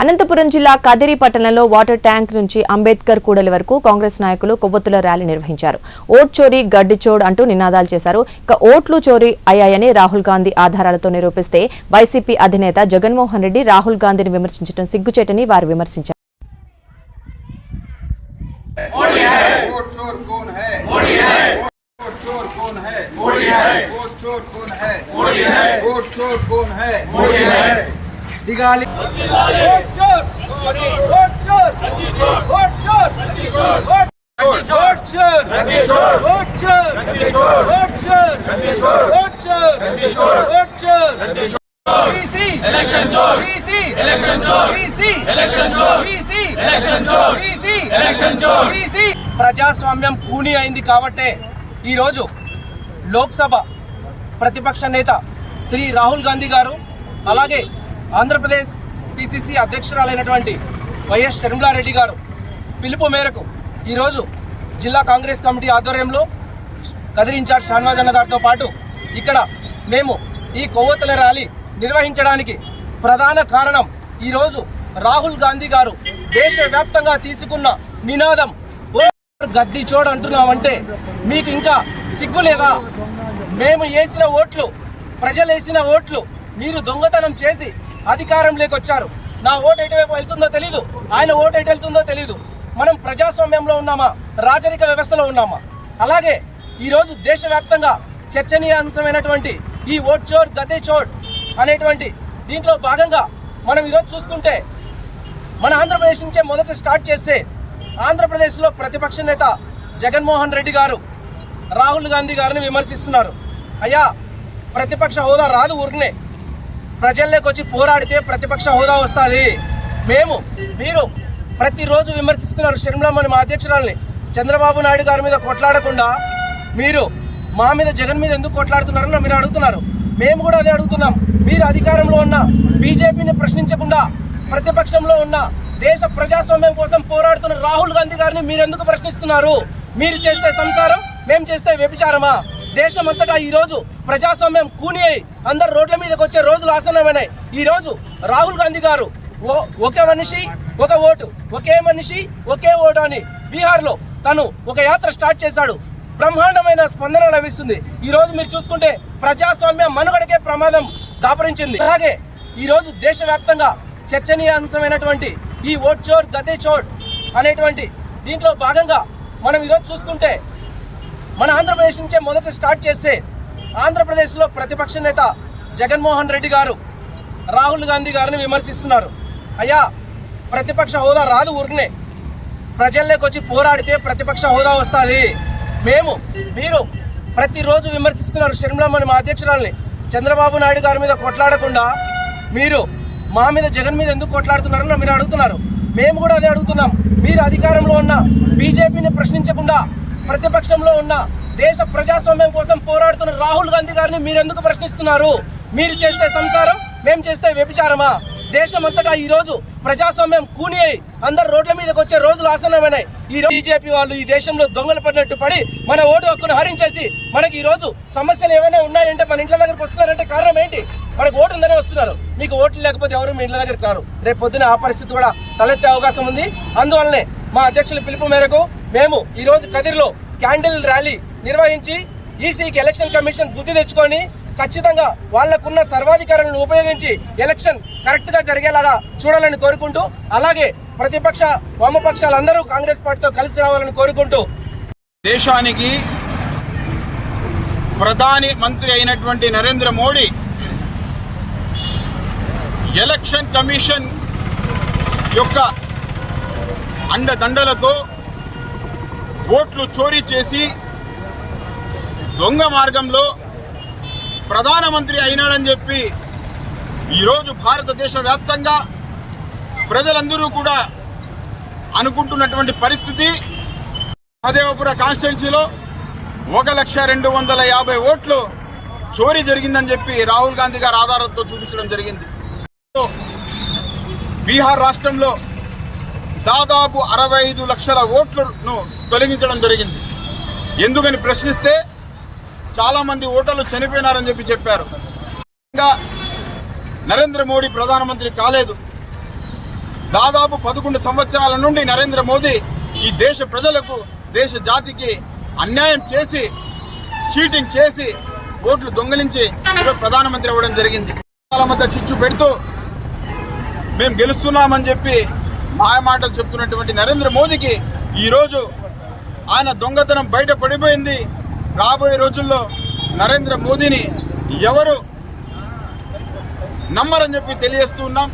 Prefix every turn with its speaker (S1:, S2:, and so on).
S1: అనంతపురం జిల్లా కదిరి పట్టణంలో water tank నుంచి అంబేద్కర్ కూడలి వరకు కాంగ్రెస్ నాయకులు కొవ్వొత్తుల ర్యాలీ నిర్వహించారు. ఓట్ చోరీ గడ్డి చోడ్ అంటూ నినాదాలు చేశారు. ఇక ఓట్లు చోరీ అయ్యాయని రాహుల్ గాంధీ ఆధారాలతో నిరూపిస్తే వైసీపీ అధినేత జగన్మోహన్ రెడ్డి రాహుల్ గాంధీని విమర్శించడం సిగ్గుచేటని వారు విమర్శించారు.
S2: దిగాలి.
S3: ప్రజాస్వామ్యం కూని అయింది కాబట్టే ఈరోజు లోక్సభ ప్రతిపక్ష నేత శ్రీ రాహుల్ గాంధీ గారు అలాగే ఆంధ్రప్రదేశ్ పిసిసి అధ్యక్షురాలైనటువంటి వైఎస్ షర్మిలారెడ్డి గారు పిలుపు మేరకు ఈరోజు జిల్లా కాంగ్రెస్ కమిటీ ఆధ్వర్యంలో కదిరి ఇన్ఛార్జ్ షాన్వాజ్ అన్న గారితో పాటు ఇక్కడ మేము ఈ కొవ్వొత్తుల ర్యాలీ నిర్వహించడానికి ప్రధాన కారణం ఈరోజు రాహుల్ గాంధీ గారు దేశవ్యాప్తంగా తీసుకున్న నినాదం. గద్ది చోడు అంటున్నామంటే మీకు ఇంకా సిగ్గు లేదా? మేము వేసిన ఓట్లు ప్రజలు వేసిన ఓట్లు మీరు దొంగతనం చేసి అధికారంలోకి వచ్చారు నా ఓటు ఎటువైపు వెళ్తుందో తెలీదు. ఆయన ఓటు ఎటు వెళ్తుందో తెలీదు. మనం ప్రజాస్వామ్యంలో ఉన్నామా? రాజరిక వ్యవస్థలో ఉన్నామా? అలాగే ఈరోజు దేశవ్యాప్తంగా చర్చనీయాంశమైనటువంటి ఈ ఓట్ చోర్ గతే చోట్ అనేటువంటి దీంట్లో భాగంగా మనం ఈరోజు చూసుకుంటే మన ఆంధ్రప్రదేశ్ నుంచే మొదట స్టార్ట్ చేస్తే ఆంధ్రప్రదేశ్లో ప్రతిపక్ష నేత జగన్మోహన్ రెడ్డి గారు రాహుల్ గాంధీ గారిని విమర్శిస్తున్నారు. అయ్యా ప్రతిపక్ష హోదా రాదు ఊరినే ప్రజల్లోకి వచ్చి పోరాడితే ప్రతిపక్ష హోదా వస్తుంది. మేము మీరు ప్రతిరోజు విమర్శిస్తున్నారు షర్మిలమ్మని మా అధ్యక్షురాల్ని. చంద్రబాబు నాయుడు గారి మీద కొట్లాడకుండా మీరు మా మీద జగన్ మీద ఎందుకు కొట్లాడుతున్నారని మీరు అడుగుతున్నారు. మేము కూడా అదే అడుగుతున్నాం. మీరు అధికారంలో ఉన్న బీజేపీని ప్రశ్నించకుండా ప్రతిపక్షంలో ఉన్న దేశ ప్రజాస్వామ్యం కోసం పోరాడుతున్న రాహుల్ గాంధీ గారిని మీరు ఎందుకు ప్రశ్నిస్తున్నారు? మీరు చేస్తే సంసారం మేము చేస్తే వ్యభిచారమా? దేశమంతటా ఈరోజు ప్రజాస్వామ్యం కూని అయి అందరు రోడ్ల మీదకి వచ్చే రోజులు ఆసన్నమైనాయి. ఈ రోజు రాహుల్ గాంధీ గారు ఓ- ఒకే మనిషి ఒక ఓటు ఒకే మనిషి ఒకే ఓటు అని బీహార్లో తను ఒక యాత్ర స్టార్ట్ చేశాడు. బ్రహ్మాండమైన స్పందన లభిస్తుంది. ఈ రోజు మీరు చూసుకుంటే ప్రజాస్వామ్య మనుగడకే ప్రమాదం దాపరించింది. అలాగే ఈరోజు దేశవ్యాప్తంగా చర్చనీయాంశమైనటువంటి ఈ ఓట్ చోర్ గతే చోట్ అనేటువంటి దీంట్లో భాగంగా మనం ఈరోజు చూసుకుంటే మన ఆంధ్రప్రదేశ్ నుంచే మొదట స్టార్ట్ చేస్తే ఆంధ్రప్రదేశ్లో ప్రతిపక్ష నేత జగన్మోహన్ రెడ్డి గారు రాహుల్ గాంధీ గారిని విమర్శిస్తున్నారు. అయ్యా ప్రతిపక్ష హోదా రాదు ఊరినే ప్రజల్లోకి వచ్చి పోరాడితే ప్రతిపక్ష హోదా వస్తుంది. మేము మీరు ప్రతిరోజు విమర్శిస్తున్నారు షర్మిలమ్మని మా అధ్యక్షురాల్ని. చంద్రబాబు నాయుడు గారి మీద కొట్లాడకుండా మీరు మా మీద జగన్ మీద ఎందుకు కొట్లాడుతున్నారని మీరు అడుగుతున్నారు. మేము కూడా అదే అడుగుతున్నాం. మీరు అధికారంలో ఉన్న బీజేపీని ప్రశ్నించకుండా ప్రతిపక్షంలో ఉన్న దేశ ప్రజాస్వామ్యం కోసం పోరాడుతున్న రాహుల్ గాంధీ గారిని మీరు ఎందుకు ప్రశ్నిస్తున్నారు? మీరు చేస్తే సంసారం మేము చేస్తే వ్యభిచారమా? దేశమంతటా ఈ రోజు ప్రజాస్వామ్యం కూని అయి అందరు రోడ్ల మీదకి వచ్చే రోజులు ఆసన్నమైనాయి. ఈ రోజు బీజేపీ వాళ్ళు ఈ దేశంలో దొంగలు పడినట్టు పడి మన ఓటు హక్కును హరించేసి మనకి ఈ రోజు సమస్యలు ఏమైనా ఉన్నాయంటే మన ఇంట్ల దగ్గరకు వస్తున్నారంటే కారణం ఏంటి? మనకు ఓటు ఉందనే వస్తున్నారు. మీకు ఓట్లు లేకపోతే ఎవరు మీ ఇంట్ల దగ్గర కారు రేపు పొద్దున ఆ పరిస్థితి కూడా తలెత్తే అవకాశం ఉంది. అందువల్లనే మా అధ్యక్షుల పిలుపు మేరకు మేము ఈరోజు కదిరిలో క్యాండిల్ ర్యాలీ నిర్వహించి ఈసీకి ఎలక్షన్ కమిషన్ బుద్ధి తెచ్చుకొని ఖచ్చితంగా వాళ్ళకున్న సర్వాధికారాలను ఉపయోగించి ఎలక్షన్ కరెక్ట్గా జరిగేలాగా చూడాలని కోరుకుంటూ అలాగే ప్రతిపక్ష వామపక్షాలందరూ కాంగ్రెస్ పార్టీతో కలిసి రావాలని కోరుకుంటూ.
S2: దేశానికి ప్రధాని మంత్రి అయినటువంటి నరేంద్ర మోడీ ఎలక్షన్ కమిషన్ యొక్క అండదండలతో ఓట్లు చోరీ చేసి దొంగ మార్గంలో ప్రధానమంత్రి అయినాడని చెప్పి ఈరోజు భారతదేశ వ్యాప్తంగా ప్రజలందరూ కూడా అనుకుంటున్నటువంటి పరిస్థితి. మహదేవపుర కాన్స్టిట్యున్సీలో ఒక లక్ష రెండు వందల యాభై ఓట్లు చోరీ జరిగిందని చెప్పి రాహుల్ గాంధీ గారు ఆధారంతో చూపించడం జరిగింది. బీహార్ రాష్ట్రంలో దాదాపు అరవై ఐదు లక్షల ఓట్లను తొలగించడం జరిగింది. ఎందుకని ప్రశ్నిస్తే చాలామంది ఓటర్లు చనిపోయినారని చెప్పి చెప్పారు. ఇంకా నరేంద్ర మోడీ ప్రధానమంత్రి కాలేదు. దాదాపు పదకొండు సంవత్సరాల నుండి నరేంద్ర మోదీ ఈ దేశ ప్రజలకు దేశ జాతికి అన్యాయం చేసి చీటింగ్ చేసి ఓట్లు దొంగిలించి ప్రధానమంత్రి అవ్వడం జరిగింది. వాళ్ళ మధ్య చిచ్చు పెడుతూ మేము గెలుస్తున్నామని చెప్పి మాయమాటలు చెప్తున్నటువంటి నరేంద్ర మోదీకి ఈరోజు ఆయన దొంగతనం బయట పడిపోయింది. రాబోయే రోజుల్లో నరేంద్ర మోదీని ఎవరు నమ్మరని చెప్పి తెలియజేస్తూ ఉన్నాం.